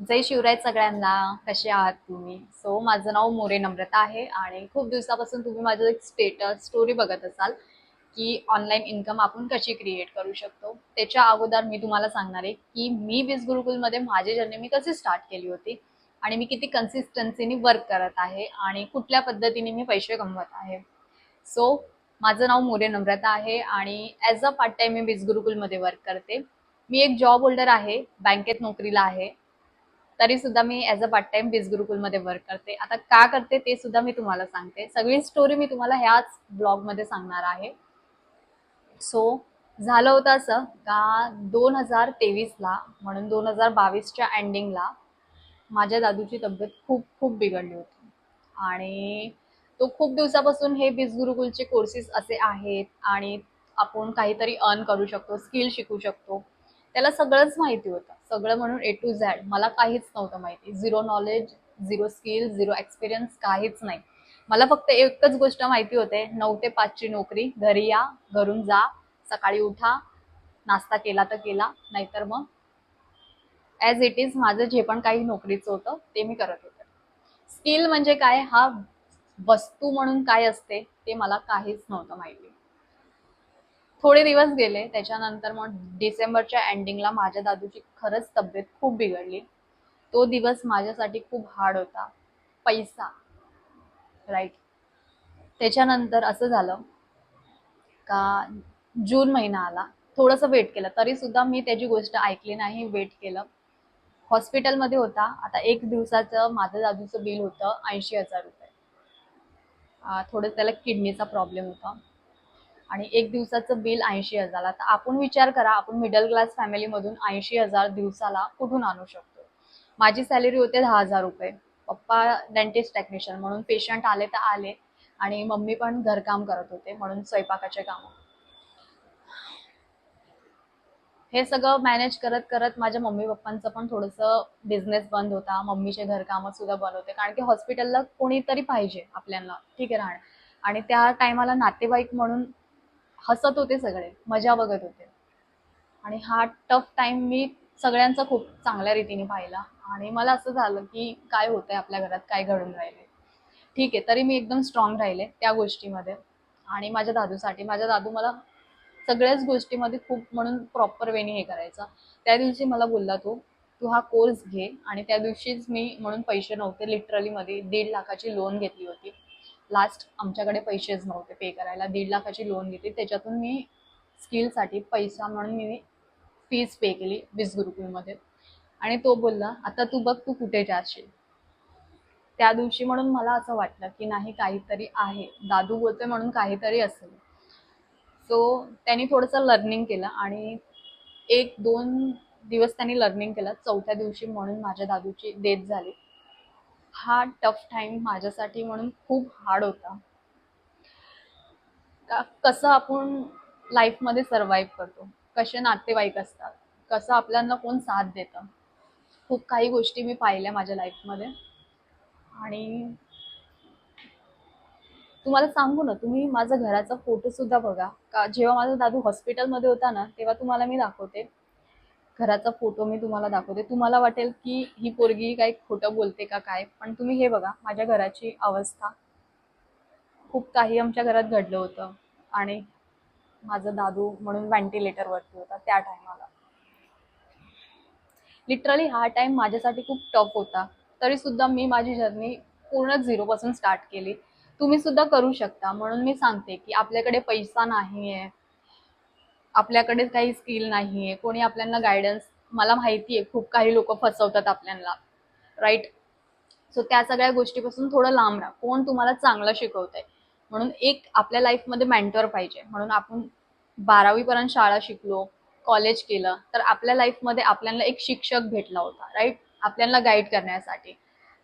जय शिवराय सगळ्यांना. कसे आहात तुम्ही? सो माझं नाव मोरे नम्रता आहे आणि खूप दिवसापासून तुम्ही माझं एक स्टेटस स्टोरी बघत असाल की ऑनलाईन इन्कम आपण कशी क्रिएट करू शकतो. त्याच्या अगोदर मी तुम्हाला सांगणार आहे की मी वीज गुरुकुलमध्ये माझी जर्नी मी कशी स्टार्ट केली होती आणि मी किती कन्सिस्टन्सीने वर्क करत आहे आणि कुठल्या पद्धतीने मी पैसे कमवत आहे. सो माझं नाव मोरे नम्रता आहे आणि ॲज अ पार्ट टाइम मी वीज गुरुकुलमध्ये वर्क करते. मी एक जॉब होल्डर आहे बँकेत नोकरीला आहे. तरी सुद्धा मी ॲज अ पार्ट टाइम बीज गुरुकुलमध्ये वर्क करते. आता का करते ते सुद्धा मी तुम्हाला सांगते. सगळी स्टोरी मी तुम्हाला ह्याच ब्लॉगमध्ये सांगणार आहे. सो झालं होतं असं का दोन हजार तेवीसला म्हणून दोन हजार बावीसच्या एंडिंगला माझ्या दादूची तब्येत खूप खूप बिघडली होती. आणि तो खूप दिवसापासून हे बीज गुरुकुलचे कोर्सेस असे आहेत आणि आपण काहीतरी अर्न करू शकतो स्किल शिकू शकतो. त्याला सगळंच माहिती होतं. सगळं म्हणून ए टू झॅड मला काहीच नव्हतं माहिती. Zero knowledge zero skill zero experience काहीच नाही. मला फक्त एकच गोष्ट माहिती होते. नऊ ते पाचची नोकरी. घरी या घरून जा सकाळी उठा नाश्ता केला तर केला नाहीतर मग ॲज इट इज माझं जे पण काही नोकरीचं होतं ते मी करत होते. स्किल म्हणजे काय? हा वस्तू म्हणून काय असते ते मला काहीच नव्हतं माहिती. थोडे दिवस गेले त्याच्यानंतर मग डिसेंबरच्या एंडिंगला माझ्या दादूची खरंच तब्येत खूप बिघडली. तो दिवस माझ्यासाठी खूप हार्ड होता. पैसा. राईट त्याच्यानंतर असं झालं का जून महिना आला. थोडंसं वेट केलं. तरी सुद्धा मी त्याची गोष्ट ऐकली नाही वेट केलं. हॉस्पिटलमध्ये होता. आता एक दिवसाचं माझं दादूचं बिल होतं ऐंशी हजार रुपये. थोडं त्याला किडनीचा प्रॉब्लेम होता. आणि एक दिवसाचं बिल ऐंशी हजार आता आपण विचार करा आपण मिडल क्लास फॅमिलीमधून ऐंशी हजार दिवसाला कुठून आणू शकतो? माझी सॅलरी होते दहा हजार रुपये. पप्पा डेंटिस्ट टेक्निशियन म्हणून पेशंट आले तर आले आणि मम्मी पण घरकाम करत होते म्हणून स्वयंपाकाचे काम. हे सगळं मॅनेज करत करत माझ्या मम्मी पप्पांचं पण थोडंसं बिझनेस बंद होता. मम्मीचे घरकामं सुद्धा बंद होते. कारण की हॉस्पिटलला कोणीतरी पाहिजे आपल्याला. ठीक आहे राहणं. आणि त्या टायमाला नातेवाईक म्हणून हसत होते सगळे मजा बघत होते. आणि हा टफ टाइम मी सगळ्यांचा खूप चांगल्या रीतीने पाहिला. आणि मला असं झालं की काय होतंय आपल्या घरात काय घडून राहिले ठीक आहे तरी मी एकदम स्ट्रॉंग राहिले त्या गोष्टीमध्ये. आणि माझ्या दादूसाठी माझ्या दादू मला सगळ्याच गोष्टीमध्ये खूप म्हणून प्रॉपर वेने हे करायचा. त्या दिवशी मला बोलला तो तू हा कोर्स घे. आणि त्या दिवशीच मी म्हणून पैसे नव्हते लिटरली मध्ये दीड लाखाची लोन घेतली होती. लास्ट आमच्याकडे पैसेच नव्हते पे करायला. दीड लाखाची लोन घेतली. त्याच्यातून मी स्किलसाठी पैसा म्हणून मी फीज पे केली वीस गुरुकुलमध्ये आणि तो बोलला आता तू बघ तू कुठे जाशील? त्या दिवशी म्हणून मला असं वाटलं की नाही काहीतरी आहे. दादू बोलतोय म्हणून काहीतरी असेल. सो त्यांनी थोडंसं लर्निंग केलं आणि एक दोन दिवस त्यांनी लर्निंग केलं. चौथ्या दिवशी म्हणून माझ्या दादूची डेथ झाली. हा टफ टाइम माझ्यासाठी म्हणून खूप हार्ड होता. का कसं आपण लाईफमध्ये सर्वाईव्ह करतो? कसे नातेवाईक असतात? कसं आपल्याला कोण साथ देतं? खूप काही गोष्टी मी पाहिल्या माझ्या लाईफमध्ये आणि तुम्हाला सांगू ना तुम्ही माझा घराचा फोटो सुद्धा बघा. का जेव्हा माझा दादू हॉस्पिटलमध्ये होता ना तेव्हा तुम्हाला मी दाखवते. घराचा फोटो मी तुम्हाला दाखवते. तुम्हाला वाटेल की ही पोरगी काही खोटं बोलते का काय पण तुम्ही हे बघा माझ्या घराची अवस्था. खूप काही आमच्या घरात घडलं होतं आणि माझा दादू म्हणून व्हेंटिलेटरवरती होता त्या टायमाला लिटरली हा टाइम माझ्यासाठी खूप टफ होता. तरी सुद्धा मी माझी जर्नी पूर्ण झिरोपासून स्टार्ट केली. तुम्ही सुद्धा करू शकता. म्हणून मी सांगते की आपल्याकडे पैसा नाही आहे आपल्याकडे काही स्किल नाही आहे कोणी आपल्याला गायडन्स मला माहिती आहे खूप काही लोक फसवतात आपल्याला राईट सो त्या सगळ्या गोष्टीपासून थोडं लांब राहा. कोण तुम्हाला चांगलं शिकवतंय? म्हणून एक आपल्या लाईफमध्ये मेंटर पाहिजे. म्हणून आपण बारावीपर्यंत शाळा शिकलो कॉलेज केलं तर आपल्या लाईफमध्ये आपल्याला एक शिक्षक भेटला होता राईट आपल्याला गाईड करण्यासाठी.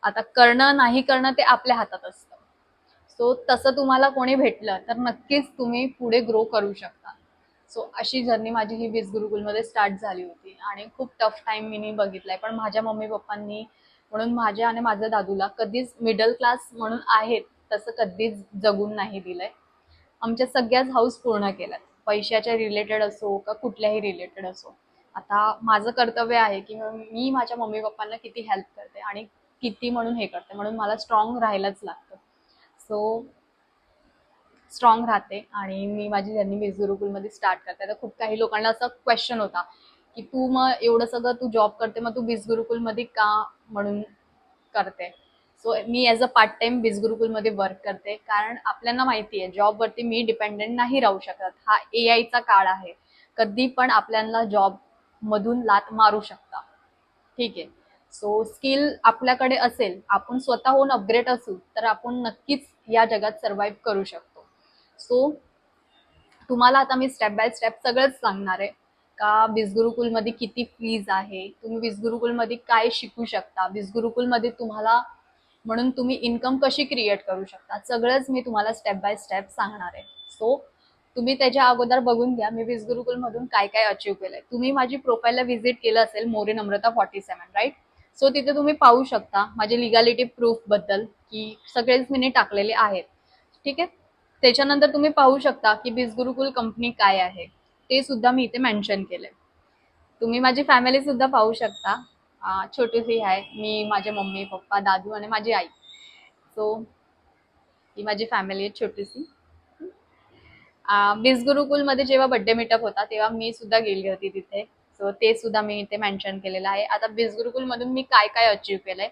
आता करणं नाही करणं ते आपल्या हातात असतं. सो तसं तुम्हाला कोणी भेटलं तर नक्कीच तुम्ही पुढे ग्रो करू शकता. सो अशी जर्नी माझी ही वीज गुरुकुलमध्ये स्टार्ट झाली होती. आणि खूप टफ टाईम मी बघितलाय. पण माझ्या मम्मी पप्पांनी म्हणून माझ्या आणि माझ्या दादूला कधीच मिडल क्लास म्हणून आहेत तसं कधीच जगून नाही दिलंय. आमच्या सगळ्याच हाऊस पूर्ण केल्यात. पैशाच्या रिलेटेड असो का कुठल्याही रिलेटेड असो. आता माझं कर्तव्य आहे की मी माझ्या मम्मी पप्पांना किती हेल्प करते आणि किती म्हणून हे करते. म्हणून मला स्ट्रॉंग राहायलाच लागतं. सो स्ट्रॉंग राहते. आणि मी माझी जर्नी वीज गुरुकुलमध्ये स्टार्ट करते. तर खूप काही लोकांना असा क्वेश्चन होता की तू मग एवढं सगळं तू जॉब करते मग तू बीज गुरुकुलमध्ये का म्हणून करते? सो मी ॲज अ पार्ट टाइम बीज गुरुकुलमध्ये वर्क करते. कारण आपल्याला माहिती आहे जॉबवरती मी डिपेंडेंट नाही राहू शकत. हा ए आयचा काळ आहे. कधी पण आपल्याला जॉबमधून लात मारू शकता. ठीक? आहे सो स्किल आपल्याकडे असेल आपण स्वतःहून अपग्रेड असू तर आपण नक्कीच या जगात सर्वाईव्ह करू शकतो. सो तुम्हाला आता मी स्टेप बाय स्टेप सगळंच सांगणार आहे. का वीज गुरुकुलमध्ये किती फीज आहे? तुम्ही वीज गुरुकुलमध्ये काय शिकू शकता? वीज गुरुकुलमध्ये तुम्हाला म्हणून तुम्ही इन्कम कशी क्रिएट करू शकता? सगळंच मी तुम्हाला स्टेप बाय स्टेप सांगणार आहे. सो तुम्ही त्याच्या अगोदर बघून घ्या मी वीज गुरुकुलमधून काय काय अचीव केलंय. तुम्ही माझी प्रोफाईलला व्हिजिट केलं असेल More Namrata forty seven right so तिथे तुम्ही पाहू शकता माझे लिगॅलिटी प्रूफबद्दल की सगळेच मी टाकलेले आहेत. ठीक आहे? त्याच्यानंतर तुम्ही पाहू शकता की वीज गुरुकुल कंपनी काय आहे. ते सुद्धा मी इथे मेन्शन केलंय. तुम्ही माझी फॅमिली सुद्धा पाहू शकता. छोटीशी आहे. मी माझे मम्मी पप्पा दादू आणि माझी आई. सो ही माझी फॅमिली आहे छोटीशी. बीज गुरुकुलमध्ये जेव्हा बड्डे मीटअप होता तेव्हा मी सुद्धा गेली होती तिथे. सो ते सुद्धा मी इथे मेन्शन केलेलं आहे. आता वीज गुरुकुलमधून मी काय काय अचीव केलंय?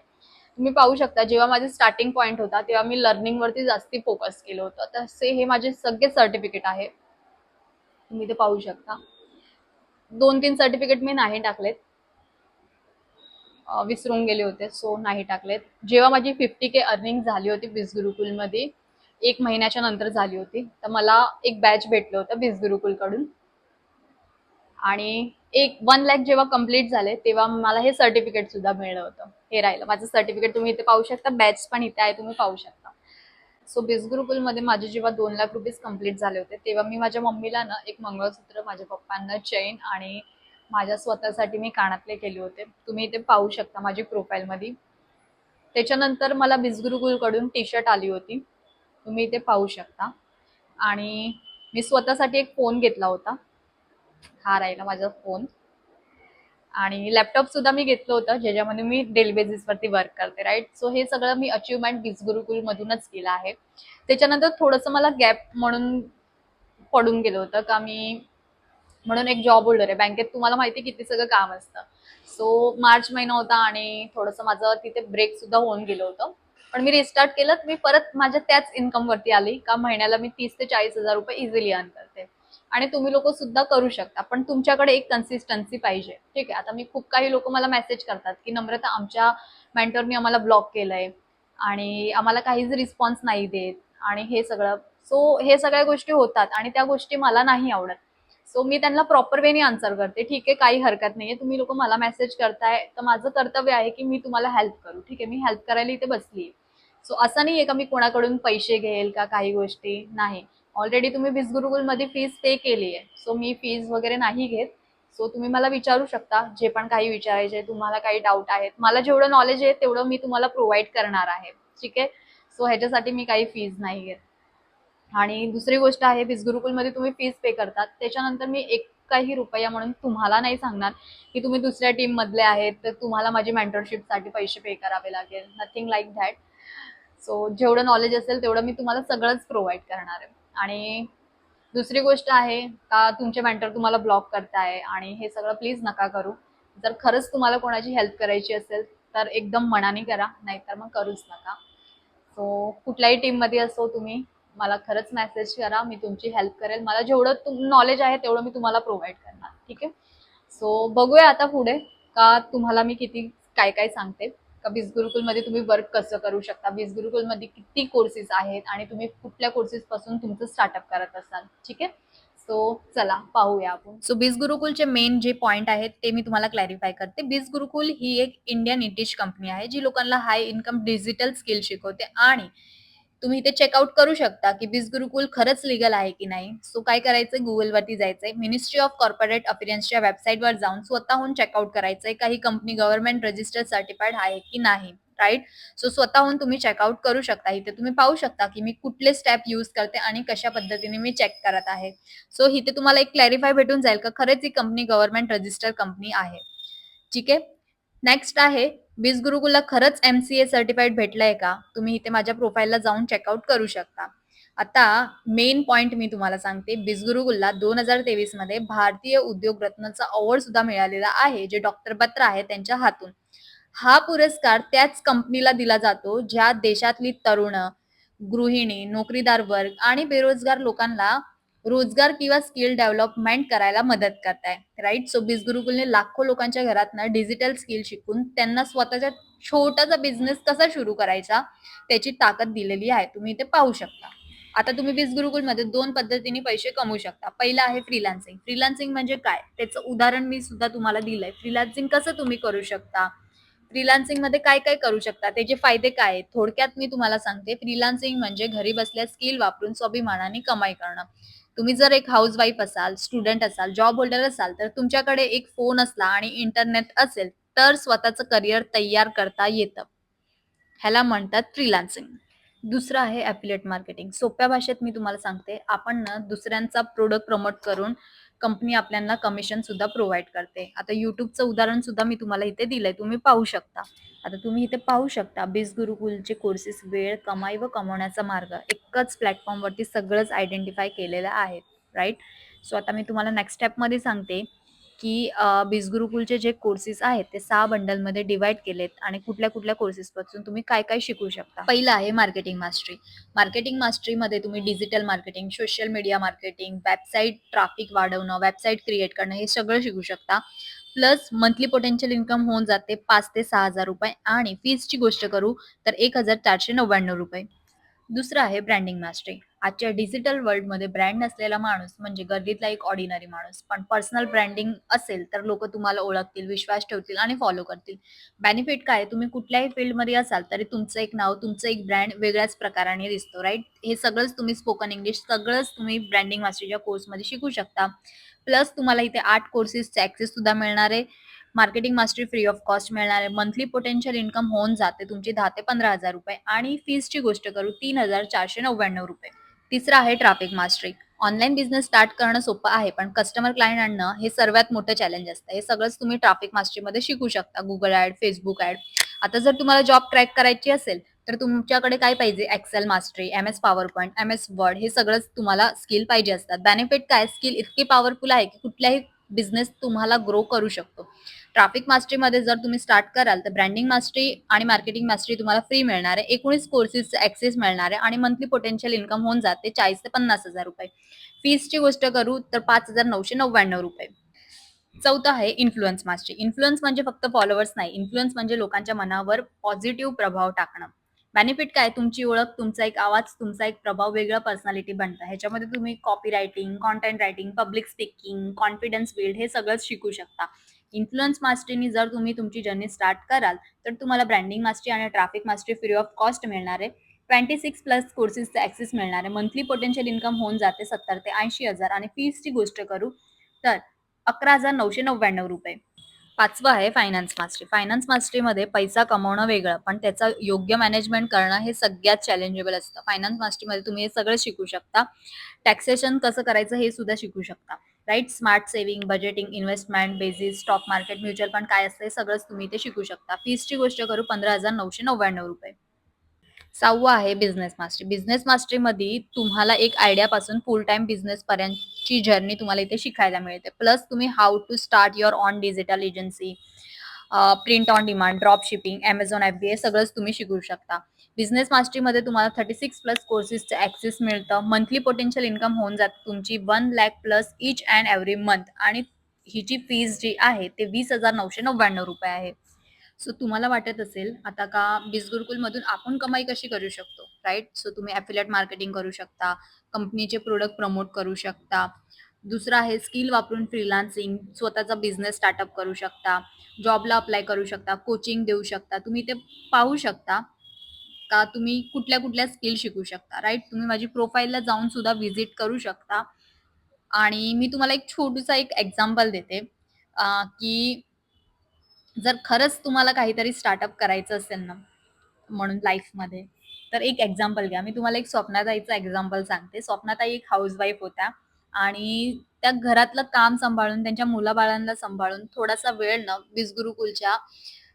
तुम्ही पाहू शकता जेव्हा माझे स्टार्टिंग पॉईंट होता तेव्हा मी लर्निंगवरती जास्ती फोकस केलं होतं. तसे हे माझे सगळे सर्टिफिकेट आहे. तुम्ही ते पाहू शकता. दोन तीन सर्टिफिकेट मी नाही टाकलेत. विसरून गेले होते सो नाही टाकलेत. जेव्हा माझी फिफ्टी के अर्निंग झाली होती बीज गुरुकुलमध्ये एक महिन्याच्या नंतर झाली होती तर मला एक बॅच भेटलं होतं वीज गुरुकुलकडून आणि एक वन लॅक जेव्हा कंप्लीट झाले तेव्हा मला हे सर्टिफिकेट सुद्धा मिळलं होतं. हे राहिलं. माझं सर्टिफिकेट तुम्ही इथे पाहू शकता. बॅच पण इथे आहे तुम्ही पाहू शकता. सो वीज गुरुकुलमध्ये माझे जेव्हा दोन लाख रुपीज कंप्लीट झाले होते तेव्हा मी माझ्या मम्मीला ना एक मंगळसूत्र माझ्या पप्पांना चैन आणि माझ्या स्वतःसाठी मी कानातले केले होते. तुम्ही इथे पाहू शकता माझी प्रोफाईलमध्ये त्याच्यानंतर मला बिजगुरुकुलकडून टी शर्ट आली होती. तुम्ही इथे पाहू शकता. आणि मी स्वतःसाठी एक फोन घेतला होता. हा राहिला माझा फोन. आणि लॅपटॉप सुद्धा मी घेतलं होतं ज्याच्यामध्ये मी डेली बेसिसवरती वर्क करते राईट सो हे सगळं मी अचिव्हमेंट बीज गुरुकुलमधूनच केलं आहे. त्याच्यानंतर थोडंसं मला गॅप म्हणून पडून गेलं होतं का मी म्हणून एक जॉब होल्डर आहे. बँकेत तुम्हाला माहिती किती सगळं काम असतं. सो मार्च महिना होता आणि थोडंसं माझं तिथे ब्रेक सुद्धा होऊन गेलं होतं. पण मी रिस्टार्ट केलं मी परत माझ्या त्याच इन्कम वरती आली का महिन्याला मी तीस ते चाळीस हजार रुपये इझिली अर्न करते. आणि तुम्ही लोक सुद्धा करू शकता. पण तुमच्याकडे एक कन्सिस्टन्सी पाहिजे. ठीक आहे? आता मी खूप काही लोक मला मेसेज करतात की नम्रता आमच्या मेंटरनी आम्हाला ब्लॉक केलंय आणि आम्हाला काहीच रिस्पॉन्स नाही देत. आणि हे सगळं. सो हे सगळ्या गोष्टी होतात आणि त्या गोष्टी मला नाही आवडत. सो मी त्यांना प्रॉपर वेने आन्सर करते. ठीक आहे? काही हरकत नाहीये. तुम्ही लोक मला मेसेज करताय. तर माझं कर्तव्य आहे की मी तुम्हाला हेल्प करू. ठीक आहे? मी हेल्प करायला इथे बसली सो असं नाही आहे का मी कोणाकडून पैसे घेईल का काही गोष्टी? नाही. ऑलरेडी तुम्ही वीज गुरुकुलमध्ये फीज पे केली आहे. सो मी फीज वगैरे नाही घेत. सो तुम्ही मला विचारू शकता जे पण काही विचारायचे तुम्हाला काही डाऊट आहेत. मला जेवढं नॉलेज आहे तेवढं मी तुम्हाला प्रोव्हाइड करणार आहे. ठीक आहे? सो ह्याच्यासाठी मी काही फीज नाही घेत. आणि दुसरी गोष्ट आहे वीज गुरुकुलमध्ये तुम्ही फीज पे करतात. त्याच्यानंतर मी एक काही रुपया म्हणून तुम्हाला नाही सांगणार की तुम्ही दुसऱ्या टीम मधले आहेत तर तुम्हाला माझी मेंटरशिपसाठी पैसे पे करावे लागेल. नथिंग लाईक दॅट सो जेवढं नॉलेज असेल तेवढं मी तुम्हाला सगळंच प्रोव्हाइड करणार आहे. आणि दुसरी गोष्ट आहे का तुमचे मेंटर तुम्हाला ब्लॉक करताय आणि हे सगळं प्लीज नका करू. जर खरंच तुम्हाला कोणाची हेल्प करायची असेल तर एकदम मनाने करा नाहीतर मग करूच नका. सो कुठल्याही टीममध्ये असो तुम्ही मला खरंच मेसेज करा मी तुमची हेल्प करेल. मला जेवढं तुम नॉलेज आहे तेवढं मी तुम्हाला प्रोव्हाइड करणार ठीक आहे? सो बघूया आता पुढे का तुम्हाला मी किती काय काय सांगते. का वीज गुरुकुलमध्ये तुम्ही वर्क कसं करू शकता? वीज गुरुकुलमध्ये किती कोर्सेस आहेत? आणि तुम्ही कुठल्या कोर्सेस पासून तुमचं स्टार्टअप करत असाल? ठीक आहे? सो चला पाहूया आपण. सो बीज गुरुकुलचे मेन जे पॉईंट आहेत ते मी तुम्हाला क्लॅरिफाय करते. बीज गुरुकुल ही एक इंडियन इंटिश कंपनी आहे जी लोकांना हाय इन्कम डिजिटल स्किल शिकवते. आणि तुम्ही इथे चेकआउट करू शकता की बीज गुरुकुल खरंच लिगल आहे की नाही. सो काय करायचं गुगलवरती जायचंय. मिनिस्ट्री ऑफ कॉर्पोरेट अफेअर्सच्या वेबसाईटवर जाऊन स्वतःहून चेकआउट करायचंय. काही कंपनी गव्हर्नमेंट रजिस्टर सर्टिफाईड आहे की नाही राईट सो स्वतःहून तुम्ही चेकआउट करू शकता. इथे तुम्ही पाहू शकता की मी कुठले स्टेप यूज करते आणि कशा पद्धतीने मी चेक करत आहे. सो इथे तुम्हाला एक क्लॅरिफाय भेटून जाईल का? खरंच ही कंपनी गव्हर्नमेंट रजिस्टर कंपनी आहे. ठीक आहे? नेक्स्ट आहे बीज गुरुकुलला खरंच एम सी ए सर्टिफाईड भेटलंय का? तुम्ही इथे माझ्या प्रोफाईलला जाऊन चेकआउट करू शकता. आता मेन पॉइंट मी तुम्हाला सांगते. बिजगुरुकुलला दोन हजार तेवीसमध्ये भारतीय उद्योग रत्नचा अवॉर्ड सुद्धा मिळालेला आहे जे डॉक्टर बत्रा आहे त्यांच्या हातून. हा पुरस्कार त्याच कंपनीला दिला जातो ज्या देशातली तरुण गृहिणी नोकरीदार वर्ग आणि बेरोजगार लोकांना रोजगार किंवा स्किल डेव्हलपमेंट करायला मदत करताय राईट सो बिजगुरुकुलने लाखो लोकांच्या घरातनं डिजिटल स्किल शिकून त्यांना स्वतःचा छोटासा बिझनेस कसा सुरू करायचा त्याची ताकद दिलेली आहे. तुम्ही इथे पाहू शकता. आता तुम्ही वीज गुरुकुलमध्ये दोन पद्धतीने पैसे कमवू शकता. पहिलं आहे फ्रीलान्सिंग फ्रीलान्सिंग म्हणजे काय? त्याचं उदाहरण मी सुद्धा तुम्हाला दिलंय. फ्रीलान्सिंग कसं तुम्ही करू शकता? फ्रीलान्सिंगमध्ये काय काय करू शकता? त्याचे फायदे काय आहेत? थोडक्यात मी तुम्हाला सांगते. फ्रीलान्सिंग म्हणजे घरी बसल्या स्किल वापरून स्वाभिमानाने कमाई करणं. तुम्ही जर एक हाऊस वाईफ असाल स्टुडंट असाल जॉब होल्डर असाल तर तुमच्याकडे एक फोन असला आणि इंटरनेट असेल तर स्वतःचं करिअर तयार करता येतं. ह्याला म्हणतात फ्रीलान्सिंग दुसरं आहे ॲफिलेट मार्केटिंग सोप्या भाषेत मी तुम्हाला सांगते आपण ना दुसऱ्यांचा प्रोडक्ट प्रमोट करून कंपनी आपल्याला कमिशन सुद्धा प्रोव्हाइड करते. आता युट्यूबचं उदाहरण सुद्धा मी तुम्हाला इथे दिलंय तुम्ही पाहू शकता. आता तुम्ही इथे पाहू शकता बिस गुरुकुलचे कोर्सेस वेळ कमाई व कमवण्याचा मार्ग एकच प्लॅटफॉर्मवरती सगळंच आयडेंटिफाय केलेलं आहे राईट सो आता मी तुम्हाला नेक्स्ट स्टेपमध्ये सांगते. की बिजगुरुकुलचे जे कोर्सेस आहेत ते सहा बंडलमध्ये डिव्हाईड केलेत आणि कुठल्या-कुठल्या कोर्सेस पासून तुम्ही काय-काय शिकू शकता. पहिलं आहे मार्केटिंग मास्टरी. मार्केटिंग मास्टरीमध्ये तुम्ही digital marketing, social media marketing, website traffic वाढवणं, वेबसाईट क्रिएट करणं हे सगळं शिकू शकता. प्लस मंथली पोटेन्शियल इन्कम होऊन जाते पाच ते ₹6,000 आणि फीजची गोष्ट करू तर ₹1,499. दुसरं आहे ब्रँडिंग मास्टरी आजच्या डिजिटल वर्ल्डमध्ये ब्रँड नसलेला माणूस म्हणजे गर्दीतला एक ऑर्डिनरी माणूस. पण पर्सनल ब्रँडिंग असेल तर लोक तुम्हाला ओळखतील विश्वास ठेवतील आणि फॉलो करतील. बेनिफिट काय? तुम्ही कुठल्याही फील्डमध्ये असाल तरी तुमचं एक नाव तुमचं एक ब्रँड वेगळ्याच प्रकाराने दिसतो राईट हे सगळंच तुम्ही स्पोकन इंग्लिश सगळंच तुम्ही ब्रँडिंग मास्टरीच्या कोर्समध्ये शिकू शकता. प्लस तुम्हाला इथे आठ कोर्सेसचे ॲक्सेस सुद्धा मिळणार आहे. Marketing mastery free of cost मिळणार आहे. मंथली पोटेन्शियल इन्कम होऊन जाते तुमची दहा ते पंधरा हजार रुपये आणि फीजची गोष्ट करू तीन हजार चारशे नव्याण्णव रुपये. तिसरं आहे traffic mastery online business start करणं सोपं आहे पण कस्टमर क्लायंट आणणं हे सर्वात मोठं चॅलेंज असतं. हे सगळंच तुम्ही ट्रॅफिक मास्टरीमध्ये शिकू शकता. गुगल ऍड फेसबुक ऍड आता जर तुम्हाला जॉब ट्रॅक करायची असेल तर तुमच्याकडे काय पाहिजे? Excel mastery M S PowerPoint M S Word हे सगळंच तुम्हाला स्किल पाहिजे असतात. बेनिफिट काय? स्किल इतकी पॉवरफुल आहे की कुठल्याही बिझनेस तुम्हाला ग्रो करू शकतो. ट्रॅफिक मास्टरीमध्ये जर तुम्ही स्टार्ट कराल तर ब्रँडिंग मास्टरी आणि मार्केटिंग मास्टरी तुम्हाला फ्री मिळणार आहे. एकोणीस कोर्सेस ऍक्सेस मिळणार आहे आणि मंथली पोटेन्शियल इन्कम होऊन जाते चाळीस ते पन्नास हजार रुपये. फीसची गोष्ट करू तर पाच हजार नऊशे नव्याण्णव रुपये. चौथं आहे इन्फ्लुएन्स मास्टरी इन्फ्लुएन्स म्हणजे फक्त फॉलोअर्स नाही. इन्फ्लुएन्स म्हणजे लोकांच्या मनावर पॉझिटिव्ह प्रभाव टाकणं. बेनिफिट काय? तुमची ओळख तुमचा एक आवाज तुमचा एक प्रभाव वेगळा पर्सनॅलिटी बनतं. ह्याच्यामध्ये तुम्ही copy writing content writing public speaking confidence build हे सगळंच शिकू शकता. इन्फ्लुअन्स मास्टरीनी जर तुम्ही तुमची जर्नी स्टार्ट कराल तर तुम्हाला ब्रँडिंग मास्टरी आणि traffic mastery free of cost मिळणार आहे. ट्वेंटी सिक्स प्लस कोर्सेसचा ॲक्सेस मिळणार आहे. मंथली पोटेन्शियल इन्कम होऊन जाते सत्तर ते ऐंशी हजार आणि फीसची गोष्ट करू तर अकरा हजार नऊशे नव्याण्णव रुपये. पाचवं आहे फायनान्स मास्टरी फायनान्स मास्टरीमध्ये पैसा कमवणं वेगळं पण त्याचं योग्य मॅनेजमेंट करणं हे सगळ्यात चॅलेंजेबल असतं. फायनान्स मास्टरीमध्ये तुम्ही हे सगळं शिकू शकता. टॅक्सेशन कसं करायचं हे सुद्धा शिकू शकता. Right smart saving budgeting investment basis stock market mutual fund काय असते सगळंच तुम्ही इथे शिकू शकता. फीसची गोष्ट करू पंधरा हजार नऊशे नव्याण्णव रुपये. सहावं आहे बिझनेस मास्टरी बिझनेस मास्टरीमध्ये तुम्हाला एक आयडियापासून फुल टाइम बिझनेस पर्यंतची जर्नी तुम्हाला इथे शिकायला मिळते. प्लस तुम्ही how to start your own digital agency print on demand drop shipping Amazon F B A सगळंच तुम्ही शिकू शकता. बिझनेस मास्टरीमध्ये तुम्हाला थर्टी सिक्स प्लस कोर्सेसचं ॲक्सेस मिळतं. मंथली पोटेन्शियल इन्कम होऊन जाते तुमची one lakh plus each and every month आणि हिची फीज जी आहे ते वीस हजार नऊशे नव्याण्णव रुपये आहे. सो तुम्हाला वाटत असेल आता का बीज गुरुकुलमधून आपण कमाई कशी करू शकतो राईट सो तुम्ही ॲफिलेट मार्केटिंग करू शकता कंपनीचे प्रोडक्ट प्रमोट करू शकता. दुसरं आहे स्किल वापरून फ्रीलान्सिंग स्वतःचा बिझनेस स्टार्टअप करू शकता. जॉबला अप्लाय करू शकता कोचिंग देऊ शकता. तुम्ही ते पाहू शकता. का तुम्ही कुठल्या कुठल्या स्किल शिकू शकता राईट तुम्ही माझी प्रोफाईलला जाऊन सुद्धा व्हिजिट करू शकता. आणि मी तुम्हाला एक छोटूसा एक एक्झाम्पल देते की जर खरंच तुम्हाला काहीतरी स्टार्टअप करायचं असेल ना म्हणून लाईफमध्ये तर एक एक्झाम्पल घ्या. मी तुम्हाला एक स्वप्नाताईचं एक्झाम्पल सांगते. स्वप्नाताई एक हाऊसवाईफ होत्या आणि त्या घरातलं काम सांभाळून त्यांच्या मुलाबाळांना सांभाळून थोडासा वेळ न वीज गुरुकुलच्या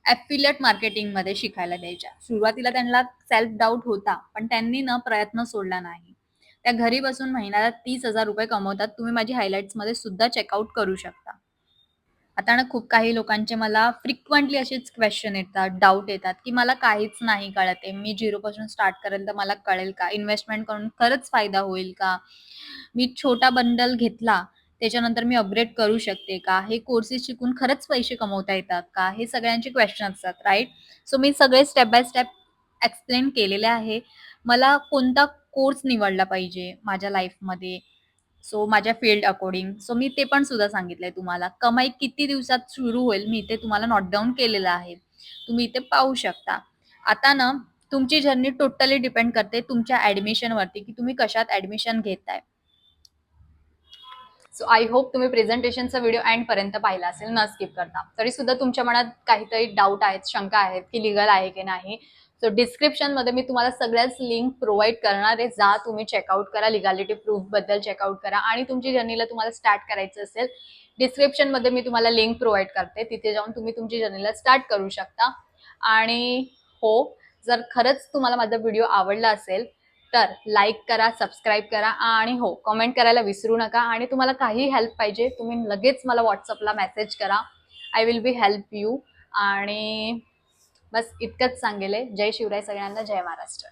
ॲफिलिएट मार्केटिंगमध्ये शिकायला द्यायच्या. सुरुवातीला त्यांना सेल्फ डाऊट होता पण त्यांनी न प्रयत्न सोडला नाही. त्या घरी बसून महिन्याला तीस हजार रुपये कमवतात तुम्ही माझी हायलाईट्समध्ये सुद्धा चेकआउट करू शकता. आता ना खूप काही लोकांचे मला फ्रिक्वेंटली असेच क्वेश्चन येतात डाऊट येतात की मला काहीच नाही कळत आहे. मी झिरोपासून स्टार्ट करेल तर मला कळेल का? इन्व्हेस्टमेंट करून खरंच फायदा होईल का? मी छोटा बंडल घेतला त्याच्यानंतर मी अपग्रेड करू शकते का? हे कोर्सेस शिकून खरंच पैसे कमवता येतात का? हे सगळ्यांचे क्वेश्चन असतात राईट सो मी सगळे स्टेप बाय स्टेप एक्सप्लेन केलेले आहे. मला कोणता कोर्स निवडला पाहिजे माझ्या लाईफमध्ये सो माझ्या फील्ड अकॉर्डिंग सो मी ते पण सुद्धा सांगितलंय तुम्हाला. कमाई किती दिवसात सुरू होईल मी इथे तुम्हाला नॉट डाऊन केलेलं आहे. तुम्ही इथे पाहू शकता. आता ना तुमची जर्नी टोटली डिपेंड करते तुमच्या ॲडमिशनवरती की तुम्ही कशात ॲडमिशन घेताय. सो आय होप तुम्ही प्रेझेंटेशनचा व्हिडिओ एंडपर्यंत पाहिला असेल न स्किप करता. तरी सुद्धा तुमच्या मनात काहीतरी डाऊट आहेत शंका आहेत की लिगल आहे की नाही. सो डिस्क्रिप्शनमध्ये मी तुम्हाला सगळ्याच लिंक प्रोव्हाइड करणार आहे. जा तुम्ही चेकआउट करा लिगॅलिटी प्रूफबद्दल चेकआउट करा. आणि तुमची जर्नीला तुम्हाला स्टार्ट करायचं असेल डिस्क्रिप्शनमध्ये मी तुम्हाला लिंक प्रोव्हाइड करते. तिथे जाऊन तुम्ही तुमची जर्नीला स्टार्ट करू शकता. आणि हो जर खरंच तुम्हाला माझा व्हिडिओ आवडला असेल तर लाईक करा सबस्क्राईब करा आणि हो कमेंट करायला विसरू नका. आणि तुम्हाला काही हेल्प पाहिजे तुम्ही लगेच मला व्हॉट्सअपला मेसेज करा. I will be help you आणि बस इतकंच सांगेल. जय शिवराय सगळ्यांना. जय महाराष्ट्र.